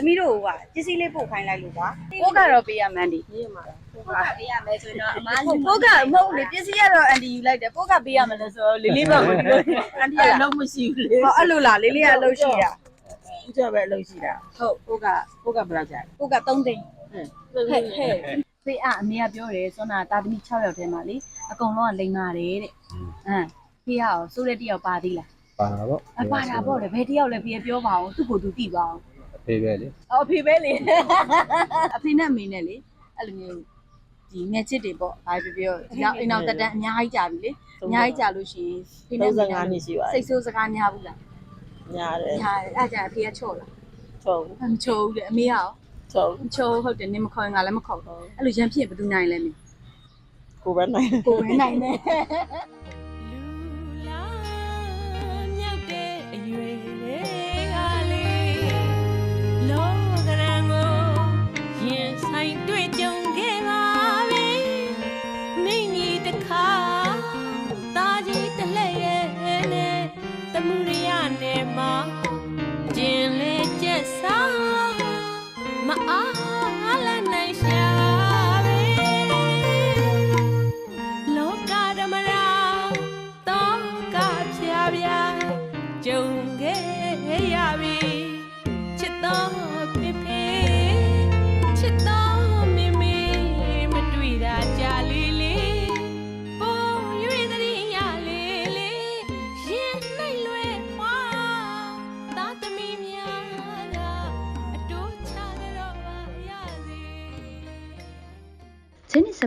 သမီးတို့ကပစ္စည်းလေးပို့ခိုင်းလိုက်လို့ပါပို့ကတော့ပေးရမှန်းဒီရေးမှာလားဟုတ်ပို့ပါကပေးရမယ်ဆိုတော့အမားပို့ကမဟုတ်လေပစ္စည်းကတော့အန်တီယူလိုက်တယ်ပို့ကပေးရမယ်လို့ဆိုတော့လေးလေးပဲဝင်လို့အန်တီအဲ့ကအလုံးမရှိဘူးလေဟောအဲ့လိုလားလေးလေးကအလုပ်ရှိတာဦးကြပဲအလုံးရှိတာဟုတ်ကိုကကိုကဘယ်လောက်ကြာပို့က3သိန်းဟဲ့ဟဲ့ဟဲ့ဖေးအအမေကပြောတယ်စွမ်းနာတာသမီ6ယောက်ထဲမှာလေအကုန်လုံးကလိန်မာတယ်တဲ့အမ်ဖေးကရောစိုးတဲ့တယောက်ပါသေးလားပါတာပေါ့အပါတာပေါ့လေဘယ်တယောက်လဲဖေးပြောပါအောင်သူ့ကိုယ်သူသိပါအောင်အ ဖေပဲလေအော်အဖေပဲလေအဖေနဲ့အမေနဲ့လေအဲ့လိုမျိုးဒီငက်ချစ်တွေပေါ့ဘာဖြစ်ပြောဒီတော့အိမ်အောင်တက်တန်းအများကြီးကြာပြီလေအများကြီးကြာလို့ရှိရင်ဖေနဲ့အမေ35နှစ်ရှိပါစိတ်ဆိုးစကားများဘူးလားညာတယ်ညာတယ်အဲ့ကြာအဖေကချော့လားထုံမချိုးဘူးလေအမေကရောထုံမချိုးဟုတ်တယ်နင်မခေါ်ရင်ငါလည်းမခေါ်ဘူးအဲ့လိုရန်ဖြစ်ဘယ်သူနိုင်လဲမင်းကိုပဲနိုင်ကိုဝင်နိုင်တယ်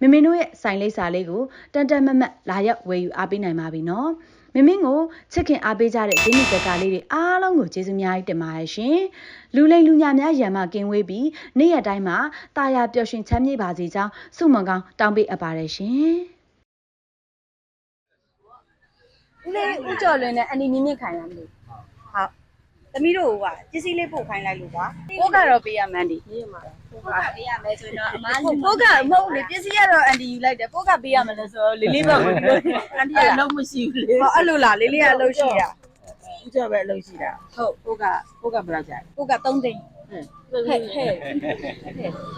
မမင်းတို့ရဲ့ဆိုင်လိပ်စာလေးကိုတန်တန်မတ်မတ်လာရောက်ဝယ်ယူအားပေးနိုင်ပါပြီနော်မမင်းကိုချစ်ခင်အားပေးကြတဲ့ဂျင်းနီကကလေးတွေအားလုံးကိုကျေးဇူးများကြီးတင်ပါတယ်ရှင်လူလိမ်လူညာများရံမကင်းဝေးပြီးနေ့ရက်တိုင်းမှာတာယာပျော်ရွှင်ချမ်းမြေ့ပါစေကြောင်းဆုမွန်ကောင်းတောင်းပေးအပ်ပါတယ်ရှင်ဦးလေးဦးကျော်လွင်နဲ့အန်ဒီမြင့်မြင့်ခိုင်ရမလို့ဟုတ် သမီးတို့ကပစ္စည်းလေးပို့ခိုင်းလိုက်လို့ပါပို့ကတော့ပေးရမှန်းဒီရေးမှာလားဟုတ်ပို့ပါကပေးရမယ်ဆိုတော့အမားပို့ကမဟုတ်လေပစ္စည်းကတော့အန်တီယူလိုက်တယ်ပို့ကပေးရမယ်လို့ဆိုတော့လေးလေးပဲဝင်လို့အန်တီအဲ့ကအလုံးမရှိဘူးလေဟောအဲ့လိုလားလေးလေးကအလုပ်ရှိတာဦးကြပဲအလုံးရှိတာဟုတ်ကိုကကိုကဘယ်လောက်ကြာပို့က3သိန်းဟဲ့ဟဲ့ဟဲ့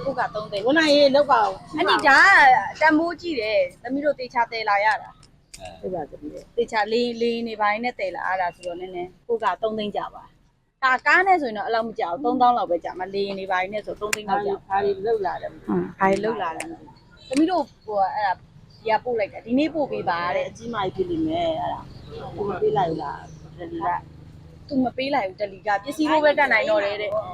ပို့က3သိန်းဘုန်းနိုင်ရေလောက်ပါဦးအန်တီဒါတန်မိုးကြည့်တယ်သမီးတို့တေချာတဲလာရတာဟုတ်ပါသမီးရေတေချာလေးလေးနေပိုင်းနဲ့တဲလာရတာဆိုတော့နည်းနည်းပို့က3သိန်းကြပါ ကာကားနဲ့ဆိုရင်တော့အဲ့လောက်မကြောက်3000လောက်ပဲကြာမှာလေးနေပိုင်းနဲ့ဆို3သိန်းဒါလောက်ကြာဒါတွေလောက်လာတယ်ဟမ်ဘာတွေလောက်လာလဲသမီးတို့ဟိုအဲ့ဒါဒီကပို့လိုက်တာဒီနေ့ပို့ပေးပါအဲ့တဲ့အကြီးမကြီးဖြစ်နေမယ်အဲ့ဒါကိုမပေးလိုက်လားဒါဒီကသူမပေးလိုက်ဘူးတလီကပစ္စည်းကိုပဲတက်နိုင်တော့တယ်တဲ့ဟမ်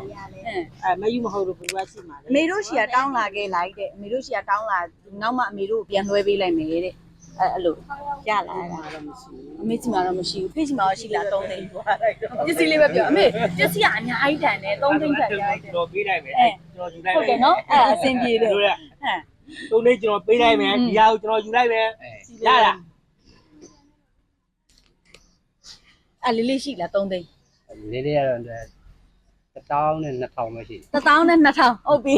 အဲမယူမဟုတ်လို့ဘယ်ကရှိမှာလဲအမေတို့ရှီကတောင်းလာခဲ့လိုက်တဲ့အမေတို့ရှီကတောင်းလာနောက်မှအမေတို့ကိုပြန်လွှဲပေးလိုက်မယ်တဲ့ အဲအဲ့လိုရလာတာတော့မရှိဘူးအမေစီမှာတော့မရှိဘူးဖေ့စီမှာတော့ရှိလား3သိန်းသွားလိုက်တော့ပစ္စည်းလေးပဲပြောအမေပစ္စည်းကအများကြီးတန်တယ်3သိန်းတန်ကြတယ်ကျွန်တော်ပေးလိုက်မယ်အဲကျွန်တော်ယူလိုက်ဟုတ်တယ်နော်အဲအဆင်ပြေတယ်တို့ရဟမ်တုံးလေးကျွန်တော်ပေးလိုက်မယ်ဒီဟာကိုကျွန်တော်ယူလိုက်မယ်ရလားအဲလေးလေးရှိလား3သိန်းလေးလေးကတော့တောင်းနဲ့2000ပဲရှိတစ်သောင်းနဲ့2000ဟုတ်ပြီ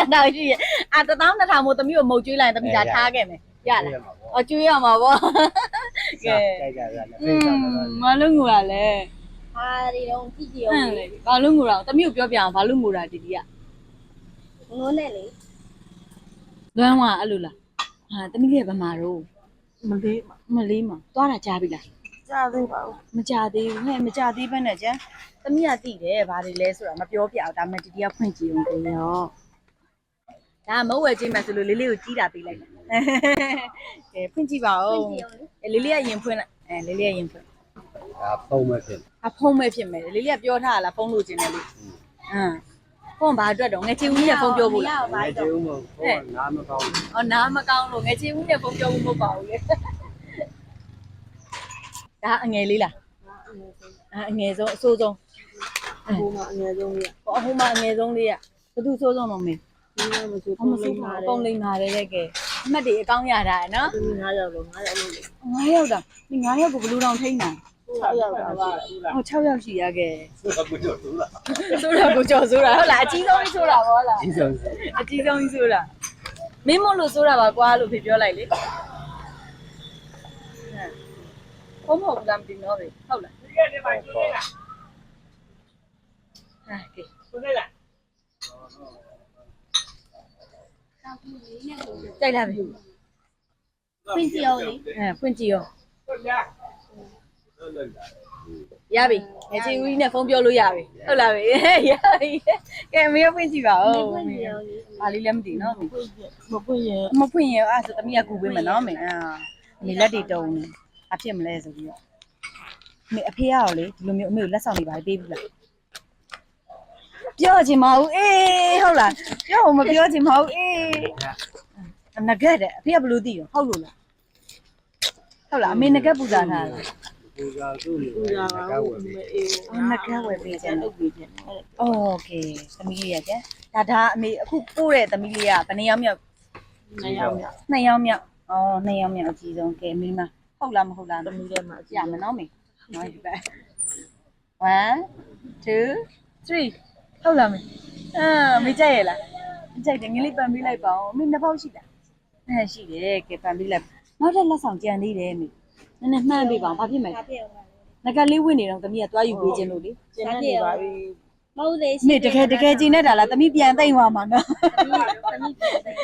2000ရှိရဲ့အာတစ်သောင်း2000မို့သမီးကိုမုတ်ကျွေးလိုက်ရင်သမီးဒါထားခဲ့မယ် ရလားမှာပေါ့အော်ကျွေးရမှာပေါ့ကဲကြိုက်ကြရလက်อืဖိတ်มတော့မလုံးငူတာလဲဟာဒီတော့ကြည့်ကြည့်ဟအောင်မ်လေဘာလုံးငူတာသမီးကိုပြောပြအောင်ဘာလုံးငူတာတီတီကငုံနဲ့လေလွမ်းသွားအဲ့လိုလားဟာသမီးလေးကဗမာတော့မလေးမလေးမသွားတာကြားပြီလားကြားသေးပါဘူးမကြသေးဘူးဟဲ့မကြသေးဘဲနဲ့ကျန်သမီးကသိတယ်ဘာတွေလဲဆိုတာမပြောပြအောင်ဒါမှတီတီကဖွင့်ကြည့်အောင်ကိုရော ဒါမဟုတ်ဝယ်ချင်းမယ်ဆိုလို့လေးလေးကိုကြီးတာပေးလိုက်တာကဲဖွင့်ကြည့်ပါဦးအဲလေးလေးကရင်ဖွင့်လိုက်အဲလေးလေးကရင်ဖွင့်ဒါပုံမဲ့ဖြစ်အဖုံးမဲ့ဖြစ်မယ်လေးလေးကပြောထားတာလားဖုံးလို့ခြင်းတယ်လေဟမ်ဖုံးဘာအတွက်တော့ငယ်ချီဦးကြီးကဖုံးပြောဖို့လားဘာကျုံမဟုတ်နားမကောင်း။အော်နားမကောင်းလို့ငယ်ချင်းဦးနဲ့ပုံပြောမှုမဟုတ်ပါဘူးလေ။ဒါအငယ်လေးလား။အဲအငယ်ဆုံးအဆိုးဆုံးဟိုမှာအငယ်ဆုံးကြီး။ဟိုအဟိုမှာအငယ်ဆုံးလေးကဘသူဆိုးဆုံးတော့မင်းဒီမှာမဆို။ အမဆိုးပါပုံလိမ္မာတယ်တဲ့ကဲ။အမှတ်တွေအကောင်းရတာနော်ဒီ9ရောက်လို့9ရောက်လို့။9ယောက်တာ။ဒီ9ယောက်ကိုဘလူးတောင်ထိန်းတာ6ရောက်တာပါ။ဟို6ယောက်ရှိရခဲ့ဆိုတော့ကိုကျော်သူလား။ဆိုးတာကိုကြော်ဆိုးတာဟုတ်လားအကြီးဆုံးကြီးဆိုးတာပေါ့လားဒီဆုံး။အကြီးဆုံးကြီးဆိုးတာ။မင်းမလို့ဆိုးတာပါကွာလို့ဖေပြောလိုက်လေ။ဟမ်ဟုတ်မဟုတ်ဘူးလားမသိတော့ပဲဟုတ်လားဒီကနေ့မှကျွေးလိုက်လားဟာကဲကျွေးလို က်လားကြိုက်လာပြီဖွင့်ကြည့်အောင်လေအဲဖွင့်ကြည့်ရောဟုတ်လားရပြီငယ်ချင်းဦးကြီးနဲ့ဖုန်းပြောလို့ရပြီဟုတ်လားပြီရပြီကဲမေးဖွင့်ကြည့်ပါဦးဖွင့်ကြည့်အောင်လေပါလေးလည်းမသိနော်မေဖွင့်ကြည့်မဖွင့်ရင်မဖွင့်ရင်အဲ့ဆိုတမီးကကူပေးမယ်နော်မေအာမေလက်တွေတုံနေအဖြစ်မလဲဆိုပြီးတော့မေအဖေရောလေဒီလိုမျိုးအမေကိုလက်ဆောင်တွေပါပေးပြီလား ပြောချင်မဟုတ်အေးဟုတ်လားပြောမပြောချင်မဟုတ်အေးအနဂတ်တဲ့အဖေကဘယ်လိုသိရောဟုတ်လို့လားဟုတ်လားအမေငကတ်ပူဇာထားလား ပူဇာသူ့ကို ပူဇာပါ ကောက်ဝ ဦး ယ်ပြီ မအေး အော်ငကတ်ဝယ်ပေးခြင်း လုပ်ပေးခြင်းအဲ့ โอเคသမီးလေးရကျန်ဒါဒါအမေအခုပို့တဲ့သမီးလေးကဘယ်နှစ်ယောက်မြောက် 9ရောက်မြောက် နှစ်ယောက်မြောက်အော်နှစ်ယောက်မြောက်အကြီးဆုံးကဲမိမဟုတ်လားမဟုတ်လား သမီးထဲမှာ ရမယ်နော်မေနော်ဒီဘက်1 2 3 ဟုတ်လားမေအာမေကြိုက်ရလားကြိုက်တယ်ငလေးပန်ပေးလိုက်ပါဦးမေနှစ်ပေါက်ရှိတာအဲရှိတယ်ကဲပန်ပေးလိုက်နောက်ထပ်လက်ဆောင်ကြံသေးတယ်မေနည်းနည်းမှန်းပေးပါဦးဘာဖြစ်မလဲဖြစ်အောင်ပါငကလေးဝင်နေတော့သမီးကသွားယူပေးခြင်းလို့လေကျန်နေပါပြီမဟုတ်လေမေတကယ်တကယ်ကြည်နေတာလားသမီးပြန်သိမ့်သွားမှာနော်သမီးပြန်တယ်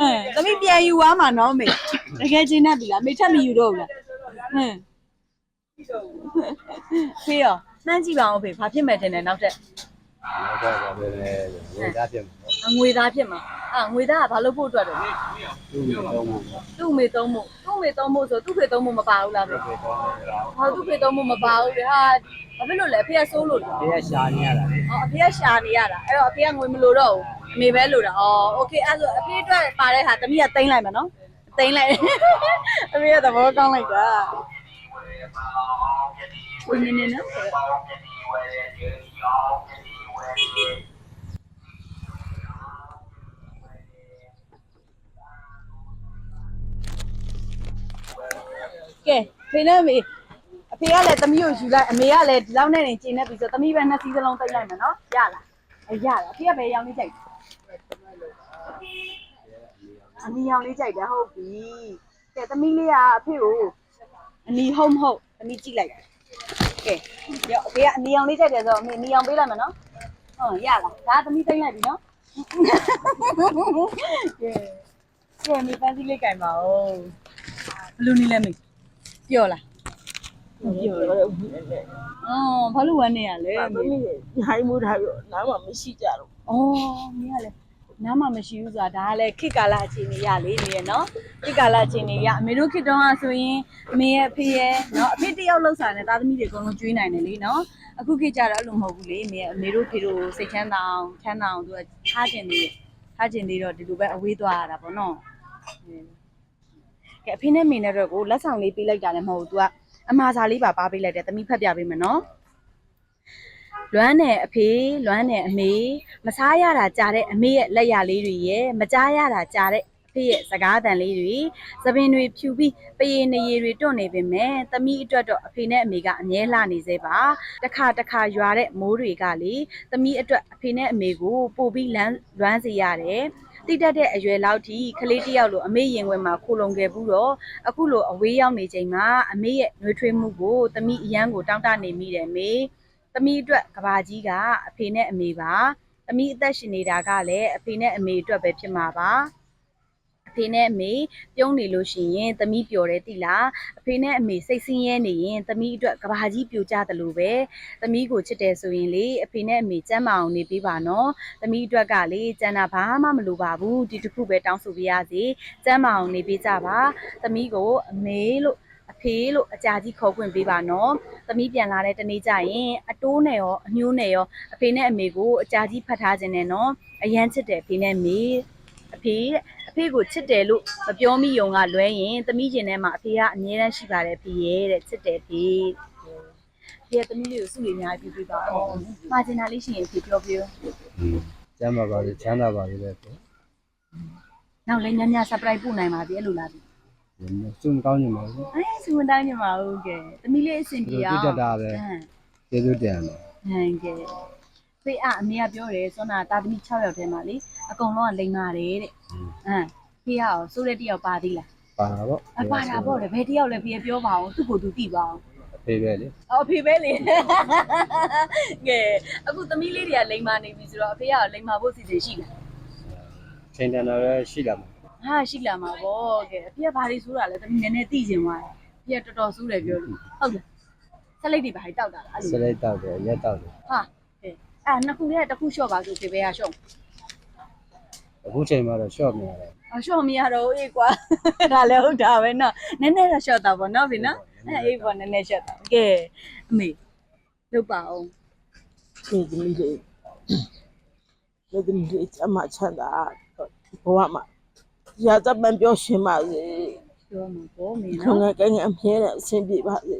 အဲသမီးပြန်ယူသွားမှာနော်မေတကယ်ကျင်းတတ်ပြီလားမေထပ်မယူတော့ဘူးလားဟမ်ဖေးရောနှမ်းကြည့်ပါအောင်ဖေဘာဖြစ်မဲ့တင်တယ်နောက်ထပ် နောက်တော့ဗာပဲလေဝေသားဖြစ်မှာပေါ့ အငွေသားဖြစ်မှာအာငွေသားကဘာလို့ဖို့အတွက်တော့ သူ့ကိုတော့မှာ သူ့မေသုံးဖို့သူ့မေသုံးဖို့ဆိုသူ့ဖေသုံးဖို့မပါဘူးလားဖေ ပြေတော့တယ်လား ဟောသူ့ဖေသုံးဖို့မပါဘူးလေဟာဘာဖြစ်လို့လဲအဖေကစိုးလို့လား ဒီကရှာနေရတာ ဟောအဖေကရှာနေရတာအဲ့တော့အဖေကငွေမလိုတော့ဘူးအမေပဲလိုတာဩโอเคအဲ့ဆိုအဖေအတွက်ပါတဲ့ဟာတမီးကတိမ့်လိုက်မယ်နော်တိမ့်လိုက်အဖေကသဘောကောင်းလိုက်တာဝင်နေနေနော် ကဲဖေနဲ့မေအဖေကလည်းသမီးကိုယူလိုက်အမေကလည်းဒီလောက်နဲ့နေကျင်းနေပြီဆိုသမီးပဲနှစ်စီးစလုံးတိတ်လိုက်မယ်နော်ရလားအဲရလားအဖေကပဲရောင်းလေးကြိုက်တယ်အနီရောင်လေးကြိုက်တယ်ဟုတ်ပြီကဲသမီးလေးကအဖေကိုအနီဟုတ်မဟုတ်သမီးကြည့်လိုက်ကဲရောအဖေကအနီရောင်လေးကြိုက်တယ်ဆိုတော့အမေအနီရောင်ပေးလိုက်မယ်နော် ဟုတ်ရလားဒါသမီးတိတ်လိုက်ပြီနော်ကဲကဲမေပန်းစည်းလေးကြိုင်ပါဦးဘလူးနီးလဲမေပြောလားပြောတော့အော်ဘာလို့ဝမ်းနေရလဲသမီးညိုင်းမှုထားပြီးနားမှာမရှိကြတော့။အော်မင်းကလည်း နားမှမရှိဘူးဆိုတာဒါကလည်းခေတ်ကာလအခြေအနေရလေနေရနော်။ခေတ်ကာလအခြေအနေရအမေတို့ခေတ်တုန်းကဆိုရင်အမေရဲ့အဖေရဲ့နော်အဖေတစ်ယောက်လောက်စားနေသားသမီးတွေအကုန်လုံးကျွေးနိုင်တယ်လေနော်။အခုခေတ်ကြတော့အဲ့လိုမဟုတ်ဘူးလေအမေအမေတို့ဖေတို့စိတ်ချမ်းသာအောင်ချမ်းသာအောင်သူကထားကျင်သေးတယ်။ထားကျင်သေးတော့ဒီလိုပဲအဝေးသွားရတာပေါ့နော်။ကဲအဖေနဲ့မေနဲ့တော့ကိုလက်ဆောင်လေးပေးလိုက်တာလည်းမဟုတ်ဘူး तू ကအမှားစာလေးပါပါပေးလိုက်တယ်သမီးဖတ်ပြပေးမယ်နော်။ လွမ်းနဲ့အဖေလွမ်းနဲ့အမေမစားရတာကြားတဲ့အမေရဲ့လက်ရလေးတွေရဲ့မကြားရတာကြားတဲ့အဖေရဲ့စကားတန်လေးတွေသပင်တွေဖြူပြီးပရေနေရီတွေတွန့်နေပေမဲ့သမီးအတွက်တော့အဖေနဲ့အမေကအမြဲလှနေသေးပါတခါတခါရွာတဲ့မိုးတွေကလေသမီးအတွက်အဖေနဲ့အမေကိုပို့ပြီးလမ်းလွမ်းစေရတယ်တိတက်တဲ့အရွယ်လောက်ထိကလေးတစ်ယောက်လိုအမေရင်ဝင်မှာခိုလုံခဲ့ဘူးတော့အခုလိုအဝေးရောက်နေချိန်မှာအမေရဲ့နှွေးထွေးမှုကိုသမီးအရန်ကိုတောင်းတနေမိတယ်မေ သမီးအတွက်ကဘာကြီးကအဖေနဲ့အမေပါသမီးအသက်ရှင်နေတာကလည်းအဖေနဲ့အမေအတွက်ပဲဖြစ်မှာပါအဖေနဲ့အမေပြုံးနေလို့ရှိရင်သမီးပျော်တယ်တိလားအဖေနဲ့အမေစိတ်ဆင်းရဲနေရင်သမီးအတွက်ကဘာကြီးပြိုကျတယ်လို့ပဲသမီးကိုချစ်တယ်ဆိုရင်လေအဖေနဲ့အမေစမ်းမအောင်နေပေးပါနော်သမီးအတွက်ကလေစမ်းတာဘာမှမလိုပါဘူးဒီတစ်ခုပဲတောင်းဆိုပေးရစီစမ်းမအောင်နေပေးကြပါသမီးကိုအမေလို့ အဖေလို့အကြာကြီးခေါ်ခွင့်ပေးပါနော်။သမီးပြန်လာတဲ့တနေ့ကျရင်အတိုးနဲ့ရောအညိုးနဲ့ရောအဖေနဲ့အမေကိုအကြာကြီးဖတ်ထားခြင်းနဲ့နော်။အရန်ချစ်တယ်အဖေနဲ့အမေအဖေတဲ့အဖေကိုချစ်တယ်လို့မပြောမိုံကလွဲရင်သမီးကျင်ထဲမှာအဖေကအမြဲတမ်းရှိပါတယ်ဖေရဲ့တဲ့ချစ်တယ်ဖေ။ဖေကသမီးလေးကိုစုလေးအများကြီးပြပေးပါဦး။မှာကျင်တာလေးရှိရင်ဖေပြောပြဦးอืมကျမ်းပါပါလေချမ်းသာပါလေပဲပေါ့။နောက်လည်းညည surprise ပို့နိုင်ပါသေးအဲ့လိုလား။ စုမကောင်းနေမှာလေအဲစူမတိုင်းညမဟုတ်ကဲ။သမီးလေးအဆင်ပြေအောင်တိတက်တာပဲဟမ်ကျေးဇူးတင်တယ်ဟန်ကဲဖေအအမေကပြောတယ်စောနာတာသမီ6ယောက်ထဲမှာလေအကုန်လုံးကလိမ္မာတယ်တဲ့ဟမ်ဖေကရောစိုးတဲ့တယောက်ပါသေးလားပါတာပေါ့အပါတာပေါ့လေဘယ်တယောက်လဲဖေပြောပါအောင်သူ့ကိုယ်သူသိပါအောင်အဖေပဲလေအော်ဖေပဲလေကဲအခုသမီးလေးတွေကလိမ္မာနေပြီဆိုတော့အဖေကလိမ္မာဖို့စီစဉ်ရှိလားချိန်တန်တော့လည်းရှိလာမှာ ဟာရှိလာမှာပေါ့ကဲအဖေကဘာတွေဆိုးတာလဲသမီးနည်းနည်းသိကျင်သွားတယ်ဖေကတော်တော်ဆိုးတယ်ပြောလို့ဟုတ်လားဆက်လိုက်တွေဘာတွေတောက်တာလားအဲ့စလိုလိုက်တော့တယ်ရက်တော့တယ်ဟာကဲအဲ့နှစ်ခုတည်းကတစ်ခုလျှော့ပါဆိုဖေပဲကလျှော့အခုချိန်မှာတော့ short နေရတယ်အရှော့မရတော့အေးကွာဒါလည်းဟုတ်တာပဲနော်နည်းနည်းတော့ရှော့တာပေါ့နော်ဖေနော်အဲအေးပေါ့နည်းနည်းရှော့တာကဲအမေလုပ်ပါအောင်ဒီသမီးလေးဒီသမီးလေးအမချမ်းသာဘဝမှာ ရာဇပန်ပြောရှင်ပါစေပြောမှာပေါ့မေခုံနော်ငယ်ကငယ်အမြဲတမ်းအဆင်ပြေပါစေ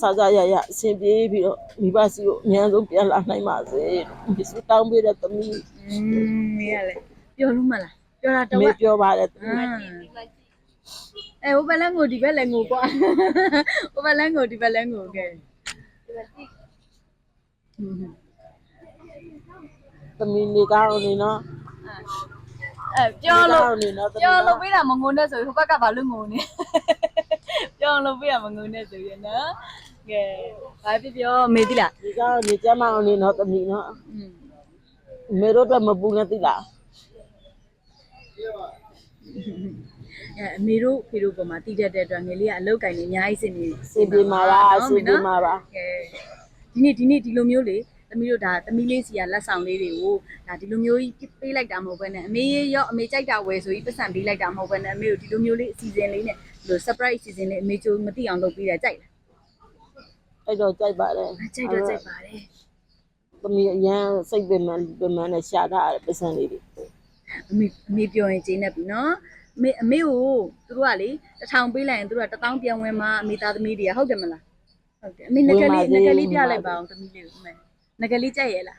စားကြရရအဆင်ပြေပြီးတော့မိဘစီကိုအများဆုံးပြန်လာနိုင်ပါစေဒီစတောင်းပေးတဲ့သမီးอืมမေရလေပြောလို့မလားပြောတာတော့မေပြောပါတယ်အဲဟိုဘက်လည်းငိုဒီဘက်လည်းငိုကွာဟိုဘက်လည်းငိုဒီဘက်လည်းငိုကဲသမီးလေးကောင်းနေနော် အဲပြောလို့နေနော်သမီးပြောလို့ပေးတာမငုံနဲ့ဆိုရင်ဟိုဘက်ကဘာလို့ငုံနေပြောလို့ပေးတာမငုံနဲ့ဆိုရင်နော်ကဲဘာဖြစ်ပြောမေတိလားဒီကောင်းနေကြမအောင်နေနော်သမီးနော်อืมမေတို့တော့မပူနဲ့သိလားအဲအမေတို့ဖေတို့ပေါ်မှာတည်တတ်တဲ့အတွက်ငယ်လေးကအလောက်ကင်နေအများကြီးစင်နေစင်ပြေမှာပါစင်ပြေမှာပါကဲဒီနေ့ဒီနေ့ဒီလိုမျိုးလေ သမီးတို့ဒါသမီးလေးစီကလက်ဆောင်လေးတွေကိုဒါဒီလိုမျိုးကြီးပေးလိုက်တာမဟုတ်ဘဲနဲ့အမေရောအမေကြိုက်တာဝယ်ဆိုပြီးပတ်စံပေးလိုက်တာမဟုတ်ဘဲနဲ့အမေတို့ဒီလိုမျိုးလေးအစီအစဉ်လေးနဲ့ဒီလို surprise အစီအစဉ်လေးအမေချိုးမသိအောင်လုပ်ပေးတာကြိုက်လားအဲ့တော့ကြိုက်ပါတယ်ကြိုက်တော့ကြိုက်ပါတယ်သမီးအရန်စိတ်ပင်မပင်မနဲ့ရှာထားတဲ့ပတ်စံလေးတွေအမေအမေပြောရင်ကျင်းနေပြီနော်အမေအမေကိုသူတို့ကလေတစ်ထောင်ပေးလိုက်ရင်သူတို့ကတစ်သောင်းပြန်ဝင်มาအမေသားသမီးတွေကဟုတ်တယ်မလားဟုတ်တယ်အမေငကလေးငကလေးပြလိုက်ပါအောင်သမီးလေးကိုအမေ ငကလေးကြိုက်ရဲ့လား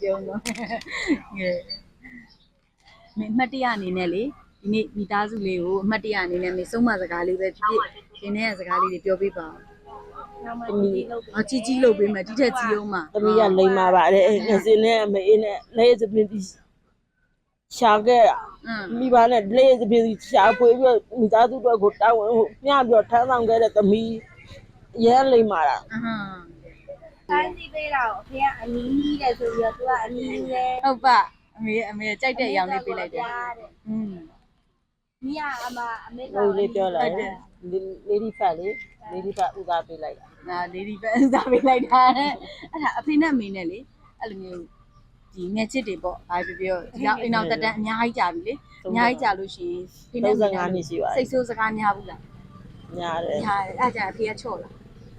ပြောတော့ကဲမင်းအမှတ်တရအနေနဲ့လေဒီနေ့မိသားစုလေးကိုအမှတ်တရအနေနဲ့မင်းဆုံးမစကားလေးပဲဖြစ်ဖြစ်ဒီနေ့ကစကားလေးတွေပြောပြပါအောင်သမီးအကြီးကြီးလုပ်ပေးမယ်ဒီထက်ကြီးအောင်မှာသမီးကလိမ်မာပါတယ်ငစင်းနဲ့အမေနဲ့လေးစပင်းပြီးရှာခဲ့อืมမိဘနဲ့လေးစပင်းရှာဖွေပြီးတော့မိသားစုတို့ကိုတာဝန်ဟိုမျှပြီးတော့ထမ်းဆောင်ခဲ့တဲ့သမီးအရန်လိမ်မာတာအဟမ်း တိုင်းစီပေးတာကိုအဖေကအနီးတဲ့ဆိုပြီးတော့သူကအနီးလဲဟုတ်ပါအမေအမေကြိုက်တဲ့အရောင်လေးပေးလိုက်တယ်တဲ့อืมမိကအမအမေကလို့လေးပြောလာတယ်လေဒီဖတ်လေလေဒီဖတ်ဥသာပေးလိုက်တာငါလေးဒီပဲဥစားပေးလိုက်တာတဲ့အဲ့ဒါအဖေနဲ့အမေနဲ့လေအဲ့လိုမျိုးဒီငက်ချစ်တွေပေါ့ဘာဖြစ်ပြောဒီတော့အိမ်အောင်တက်တန်းအများကြီးကြာပြီလေအများကြီးကြာလို့ရှိရင်ဖေနဲ့အမေနဲ့35နှစ်ရှိပါစိတ်ဆိုးစကားများဘူးလားညာတယ်ညာတယ်အဲ့ဒါကြာင့်အဖေကချော့လား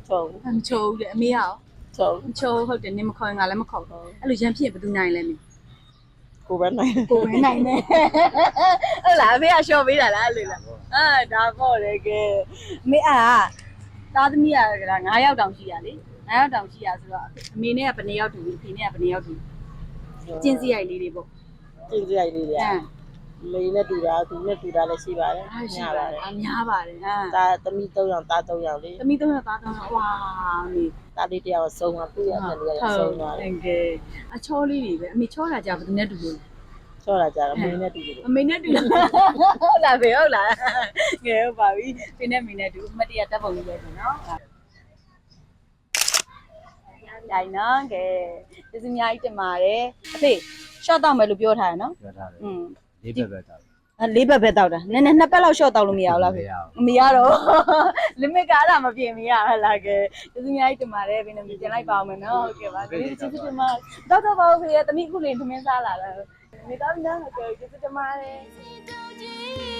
ချုံမချော့ဘူးလေအမေကရော ချုံမချော့ဘူးဟုတ်တယ်နင်မခေါ်ရင်ငါလည်းမခေါ်ဘူးအဲ့လိုရန်ဖြစ်ရင်ဘယ်သူနိုင်လဲမင်းကိုပဲနိုင်ကိုဝင်နိုင်တယ်ဟုတ်လားအဖေကရှော့ပေးတာလားအဲ့လိုလားအာဒါပေါ့လေကဲအမေအာသားသမီးက9ယောက်တောင်ရှိရလေ9ယောက်တောင်ရှိရဆိုတော့အမေနဲ့ကဘယ်နှစ်ယောက်တူပြီအဖေနဲ့ကဘယ်နှစ်ယောက်တူကျင်းစရိုက်လေးတွေပေါ့ကျင်းစရိုက်လေးတွေအဲ မေနဲ့တူတာသူနဲ့တူတာလည်းရှိပါတယ်အားရှိညာပါပါတတယ်ယ်အများပါတယ်ဟာဒါသမီး၃ယောက်သား၃ယောက်လေသမီးသုံးယောက်သားသုံးယောက်ဝါနေသားလေးတစ်ယောက်ဆုံးသွားသူ့ရဲ့အမေလေးကဆုံးသွားတယ်တကယ်အချောလေးတွေပဲအမေချောတာကြာဘယ်သူနဲ့တူလို့ချောတာကြတော့မေနဲ့တူတယ်အမေနဲ့တူလားဟုတ်လားဖေဟုတ်လားကဲဟုတ်ပါပြီဖေနဲ့မေနဲ့တူအမတရားတက်ပုံလေးပဲနော်တိုင်နော်ကဲကျေးဇူးအများကြီးတင်ပါတယ်အဖေ short တောက်မယ်လို့ပြောထားရနော် ပြောထားတယ် อืม လေးဘက်ပဲတောက်အဲလေးဘက်ပဲတောက်တာနည်းနည်းနှစ်ပတ်လောက် short တောက်လို့မရဘူးလားဖေမရတော့ limit ကအဲ့ဒါမပြင်မရဟလားကဲကျေးဇူးအများကြီးတင်ပါတယ်ဘယ်နဲ့ပြင်လိုက်ပါအောင်မယ်နော်ဟုတ်ကဲ့ပါကျေးဇူးတင်ပါတော့တော့ပါဦးဖေတမိခုလေးထမင်းစားလာတာမိသားစုနဲ့ဟုတ်ကဲ့ကျေးဇူးတင်ပါတယ်က